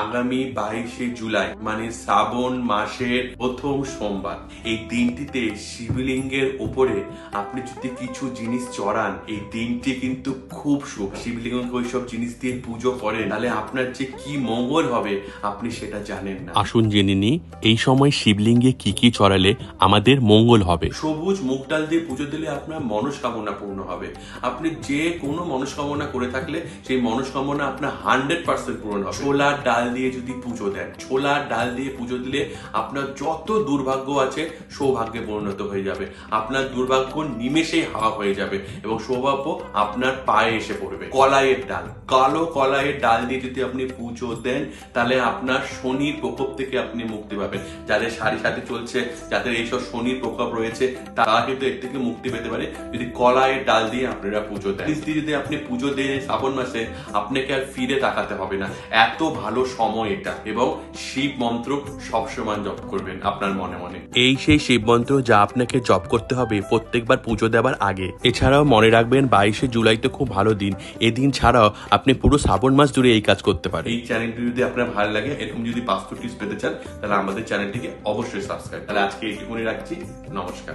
আগামী বাইশে জুলাই মানে শ্রাবণ মাসের প্রথম সোমবার এই দিনটিতে শিবলিঙ্গের উপরে আপনি যদি কিছু জিনিস চড়ান এই দিনটি কিন্তু খুব শুভ শিবলিঙ্গকে ওইসব জিনিস দিয়ে পুজো করেন তাহলে আপনার যে কি মঙ্গল হবে আপনি সেটা জানেন না। আসুন জেনে নিই এই সময় শিবলিঙ্গে কি কি চড়ালে আমাদের মঙ্গল হবে? সবুজ মুখ ডাল দিয়ে পুজো দিলে আপনার মনস্কামনা পূর্ণ হবে। আপনি যে কোনো মনস্কামনা করে থাকলে সেই মনস্কামনা আপনার হান্ড্রেড পার্সেন্ট পূরণ হবে। ছোলার ডাল দিয়ে যদি পুজো দেন, ছোলার ডাল দিয়ে পুজো দিলে আপনার যত দুর্ভাগ্য আছে সৌভাগ্যে পরিণত হয়ে যাবে। আপনার দুর্ভাগ্য নিমেষেই হাওয়া হয়ে যাবে এবং সৌভাগ্য আপনার পায়ে এসে পড়বে। কলাইয়ের ডাল, কালো কলাইয়ের ডাল দিয়ে যদি আপনি পুজো দেন, তাহলে আপনার শনির প্রকোপ থেকে আপনি মুক্তি পাবেন। যাদের সারি সাথে চলছে, যাদের এইসব শনির প্রকোপ রয়েছে, তারা কিন্তু এর থেকে মুক্তি পেতে পারে। যদি কলাইয়ের ডাল দিয়ে আপনারা পুজো দেন। যদি আপনি পুজো দেন শ্রাবণ মাসে, আপনাকে আর ফিরে তাকাতে হবে না। এত ভালো সময় এটা। এবং শিব মন্ত্র সবসময় জপ করবেন আপনার মনে মনে। এই সেই শিব মন্ত্র যা আপনাকে জপ করতে হবে প্রত্যেকবার পুজো দেওয়ার আগে। এছাড়াও মনে রাখবেন বাইশে জুলাই তো খুব ভালো দিন। এদিন ছাড়াও আপনি পুরো শ্রাবণ মাস জুড়ে এই কাজ করতে পারেন। এই চ্যানেলটি যদি আপনার ভালো লাগে এরকম যদি বাস্তু টিপস পেতে চান তাহলে আমাদের চ্যানেলটিকে অবশ্যই সাবস্ক্রাইব তাহলে আজকে এইটুকুনি রাখছি। নমস্কার।